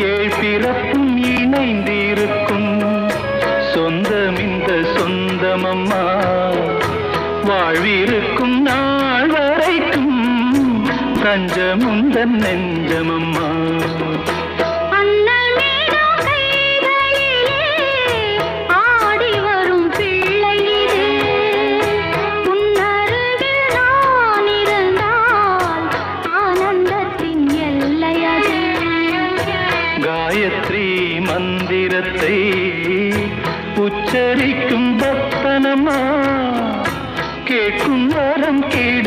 ஏழ் பிறப்பும் இணைந்திருக்கும். சொந்தம் இந்த சொந்தமம்மா வாழ்விருக்கும் நாள் வரைக்கும் தஞ்சமுந்தன் நெஞ்சமம்மா. ഗായത്രി മന്ദിരത്തെ ഉച്ചരിക്കും ഭക്തനമാ. കേൾക്കും വരം കേ